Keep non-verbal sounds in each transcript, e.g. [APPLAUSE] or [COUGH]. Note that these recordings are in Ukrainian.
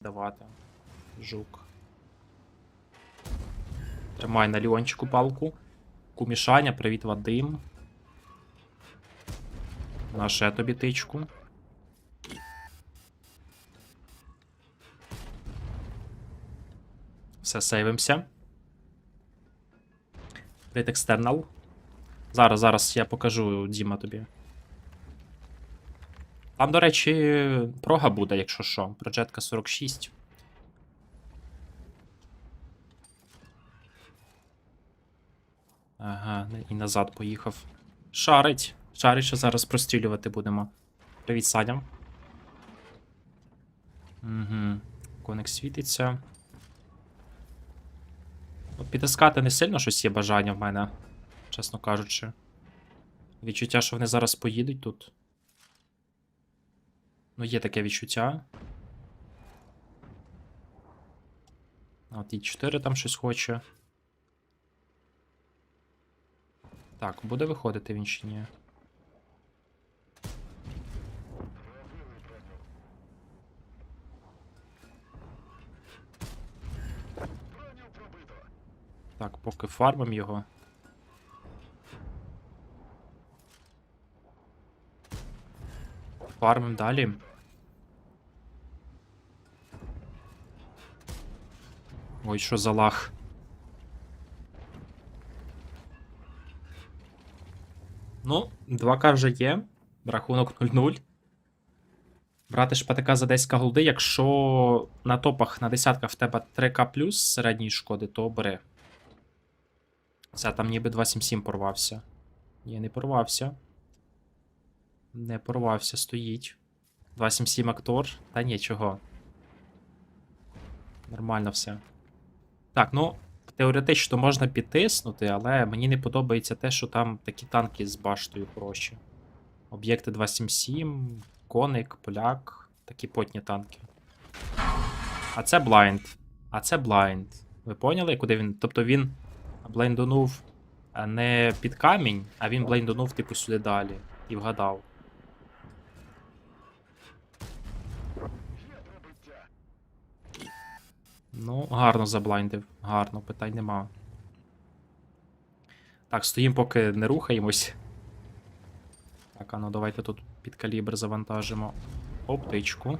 давати. Жук. Тримай на Ліончику палку. Кумішаня, привіт, Вадим. На ще тобі тичку. Все, сейвимося. Привіт, екстернал. Зараз, зараз я покажу Діма тобі. Там, до речі, прога буде, якщо що. Проджетка 46. Ага, і назад поїхав. Шарить. Шарить, що зараз прострілювати будемо. Привіт, Саня. Угу. Коник світиться. От підтискати не сильно щось є бажання в мене, чесно кажучи. Відчуття, що вони зараз поїдуть тут. Ну, є таке відчуття. От і 4 там щось хоче. Так, буде виходити він чи ні? Так, поки фармим його. Фармим далі. Ой, що за лах. Ну, 2К вже є. Рахунок 0-0. Брати шпатика за 10к голди, якщо на топах на десятках в тебе 3к плюс середньої шкоди, то бери. Це там ніби 277 порвався. Ні, не порвався. Не порвався, стоїть. 277 актор. Та нічого. Нормально все. Так, ну, теоретично можна підтиснути, але мені не подобається те, що там такі танки з баштою хороші. Об'єкти 277, коник, поляк, такі потні танки. А це блайнд. А це блайнд. Ви поняли, куди він. Тобто він блайндонув не під камінь, а він блайндонув, типу, сюди далі. І вгадав. Ну, гарно заблайндив. Гарно, питань нема. Так, стоїмо, поки не рухаємось. Так, а ну давайте тут під калібр завантажимо оптичку.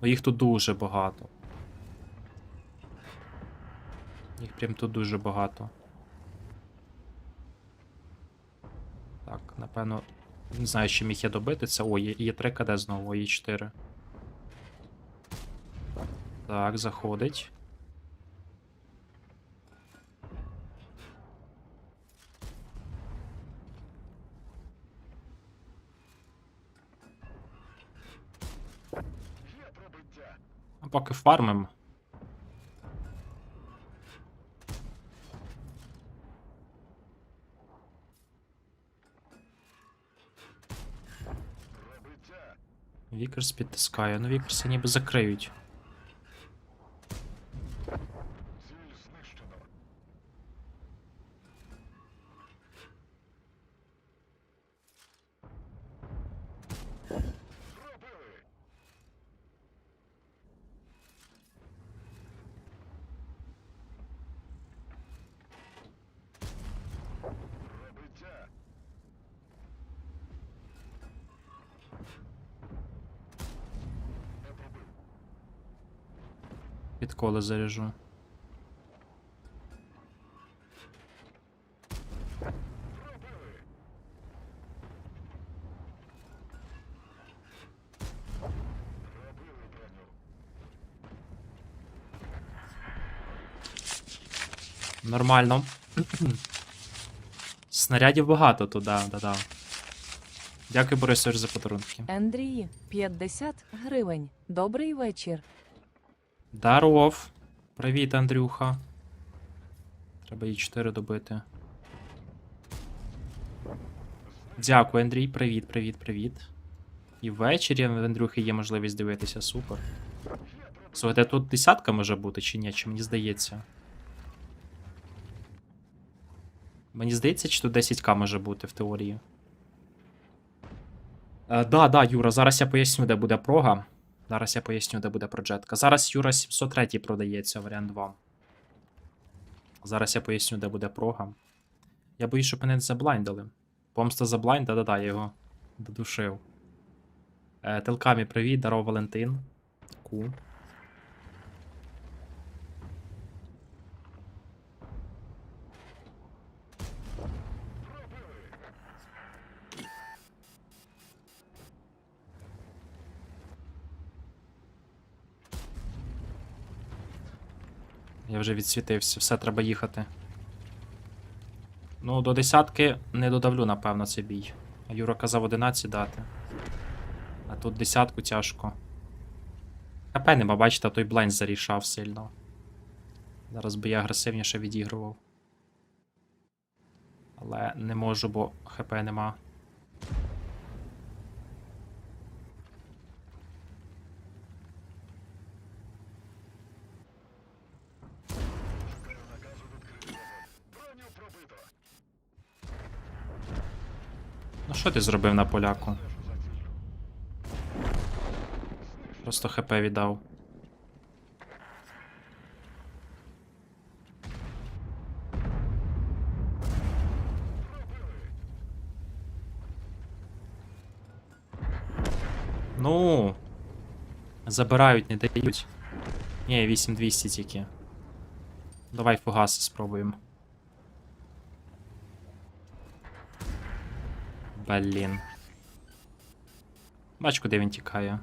Ну, їх тут дуже багато. Їх прям тут дуже багато. Так, напевно. Не знаю, чим їх я добити. Це. О, є, є 3 КД знову, є 4. Так, заходить. А поки фармим. Вікерс підтискає. Ну, Вікерси ніби закриють. Підколи заряжу. Нормально. [CLEARS THROAT] Снарядів багато туди, да-да. Дякую, Борисович, за подарунки. Андрій, 50 гривень. Добрий вечір. Даров. Привіт, Андрюха. Треба їй 4 добити. Дякую, Андрій. Привіт, привіт, привіт. І ввечері в Андрюхи є можливість дивитися, супер. Слухайте, тут десятка може бути чи ні, чи мені здається. Мені здається, чи тут 10к може бути в теорії. Е, да, да, Юра, зараз я поясню, де буде прога. Зараз я поясню, де буде проджетка. Зараз Юра 703 продається, варіант 2. Зараз я поясню, де буде прога. Я боюсь, що мене не заблайндили. Помста заблайнд, да-да-да, я його додушив. Е, Телкамі привіт, даров Валентин. Ку. Я вже відсвітився, все треба їхати. Ну, до десятки не додавлю, напевно, цей бій. Юра казав 11 дати. А тут десятку тяжко. ХП нема, бачите, той блайнд зарішав сильно. Зараз би я агресивніше відігрував. Але не можу, бо ХП нема. Ну що ти зробив на поляку? Просто ХП віддав. Ну. Забирають, не дають. Ні, 8200 тільки. Давай фугаси спробуємо. Блін. Бач, куди він тікає.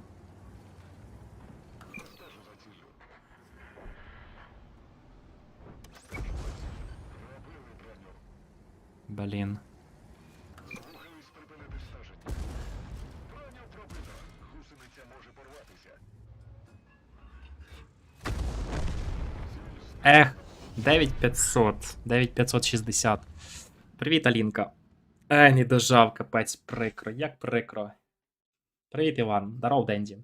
Блін. Ех, 9500, 9560. Привіт, Алінка. Е, не дожав, капець, прикро. Як прикро. Привіт, Іван. Здоров, Денді.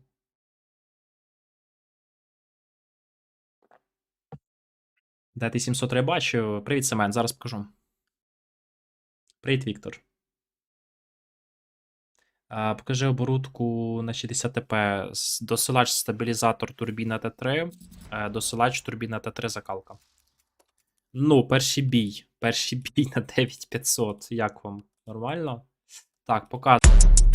Де ти 703 бачу? Привіт, Семен, зараз покажу. Привіт, Віктор. А, покажи оборудку на 60 ТП. Досилач стабілізатор турбіна Т3. е, Досилач турбіна Т3 закалка. Ну, перший бій. Перший бій на 9500. Як вам? Нормально? Так, показую.